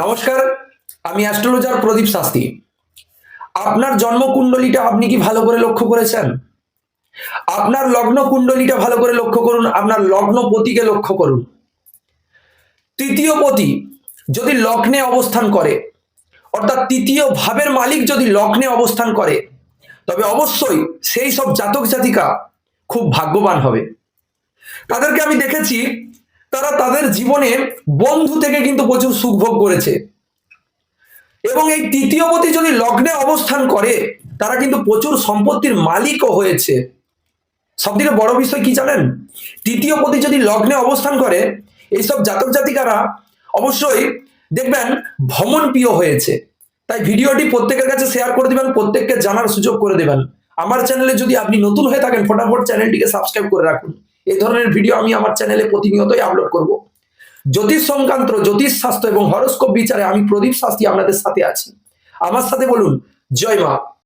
নমস্কার, আমি অ্যাস্ট্রোলজার প্রদীপ শাস্ত্রী। আপনার জন্মকুণ্ডলীটা আপনি কি ভালো করে লক্ষ্য করেছেন? আপনার লগ্ন কুণ্ডলীটা ভালো করে লক্ষ্য করুন, আপনার লগ্ন পতিকে লক্ষ্য করুন। তৃতীয় পতি যদি লগ্নে অবস্থান করে, অর্থাৎ তৃতীয় ভাবের মালিক যদি লগ্নে অবস্থান করে, তবে অবশ্যই সেই সব জাতক জাতিকা খুব ভাগ্যবান হবে। তাদেরকে আমি দেখেছি তারা তাদের জীবনে বন্ধু থেকে কিন্তু প্রচুর সুখ ভোগ করেছে। এবং এই তৃতীয় পতি যদি লগ্নে অবস্থান করে, তারা কিন্তু প্রচুর সম্পত্তির মালিকও হয়েছে। সব থেকে বড় বিষয় কি জানেন? তৃতীয় পতি যদি লগ্নে অবস্থান করে, এইসব জাতক জাতিকারা অবশ্যই দেখবেন ভ্রমণ প্রিয় হয়েছে। তাই ভিডিওটি প্রত্যেকের কাছে শেয়ার করে দিবেন, প্রত্যেককে জানার সুযোগ করে দেবেন। আমার চ্যানেলে যদি আপনি নতুন হয়ে থাকেন, ফটাফট চ্যানেলটিকে সাবস্ক্রাইব করে রাখুন। এই ধরনের ভিডিও আমি আমার চ্যানেলে প্রতিনিয়তই আপলোড করব। জ্যোতিষ সংক্রান্ত, জ্যোতিষ শাস্ত্র এবং হরস্কোপ বিচারে আমি প্রদীপ শাস্তি আপনাদের সাথে আছি। আমার সাথে বলুন, জয় মা।